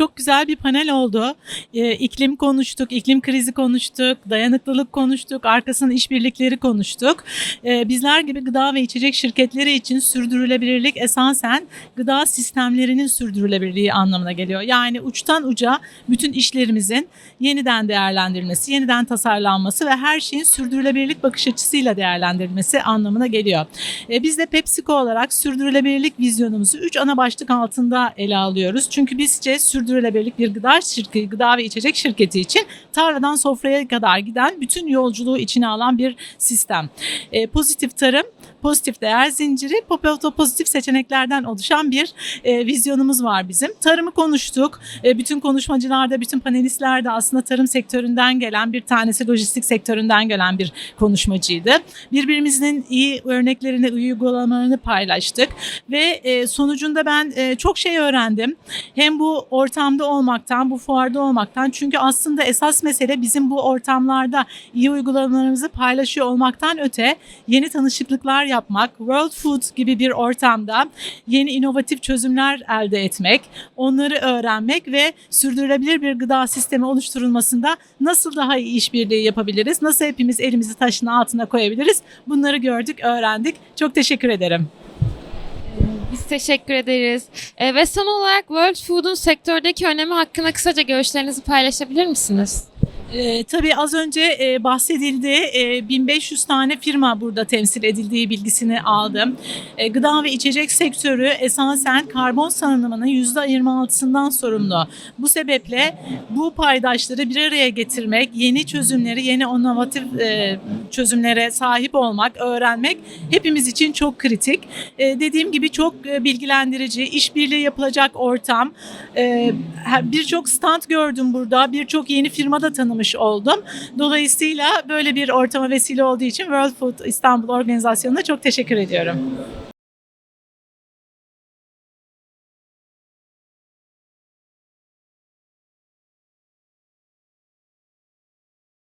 Çok güzel bir panel oldu. Ee, iklim konuştuk, iklim krizi konuştuk, dayanıklılık konuştuk, arkasından işbirlikleri konuştuk. Ee, bizler gibi gıda ve içecek şirketleri için sürdürülebilirlik esasen gıda sistemlerinin sürdürülebilirliği anlamına geliyor. Yani uçtan uca bütün işlerimizin yeniden değerlendirilmesi, yeniden tasarlanması ve her şeyin sürdürülebilirlik bakış açısıyla değerlendirilmesi anlamına geliyor. E, biz de PepsiCo olarak sürdürülebilirlik vizyonumuzu 3 ana başlık altında ele alıyoruz. Çünkü bizce sürdürülebilirlik bir gıda şirketi, gıda ve içecek şirketi için tarladan sofraya kadar giden bütün yolculuğu içine alan bir sistem. E, pozitif tarım, pozitif değer zinciri, pozitif seçeneklerden oluşan bir e, vizyonumuz var bizim. Tarımı konuştuk. E, bütün konuşmacılarda, bütün panelistler de aslında tarım sektöründen gelen bir tanesi lojistik sektöründen gelen bir konuşmacıydı. Birbirimizin iyi örneklerini, uygulamalarını paylaştık ve e, sonucunda ben e, çok şey öğrendim. Hem bu ortamda olmaktan, bu fuarda olmaktan çünkü aslında esas mesele bizim bu ortamlarda iyi uygulamalarımızı paylaşıyor olmaktan öte yeni tanışıklıklar yapmak, World Food gibi bir ortamda yeni inovatif çözümler elde etmek, onları öğrenmek ve sürdürülebilir bir gıda sistemi oluşturulmasında nasıl daha iyi işbirliği yapabiliriz, nasıl hepimiz elimizi taşın altına koyabiliriz bunları gördük, öğrendik. Çok teşekkür ederim. Biz teşekkür ederiz. E, ve son olarak World Food'un sektördeki önemi hakkında kısaca görüşlerinizi paylaşabilir misiniz? Ee, tabii az önce e, bahsedildi. E, 1500 tane firma burada temsil edildiği bilgisini aldım. E, gıda ve içecek sektörü esasen karbon salınımının %26'sından sorumlu. Bu sebeple bu paydaşları bir araya getirmek, yeni çözümleri, yeni inovatif e, çözümlere sahip olmak, öğrenmek hepimiz için çok kritik. E, dediğim gibi çok e, bilgilendirici, işbirliği yapılacak ortam. E, birçok stand gördüm burada, birçok yeni firma da tanımış oldum. Dolayısıyla böyle bir ortama vesile olduğu için World Food İstanbul Organizasyonu'na çok teşekkür ediyorum.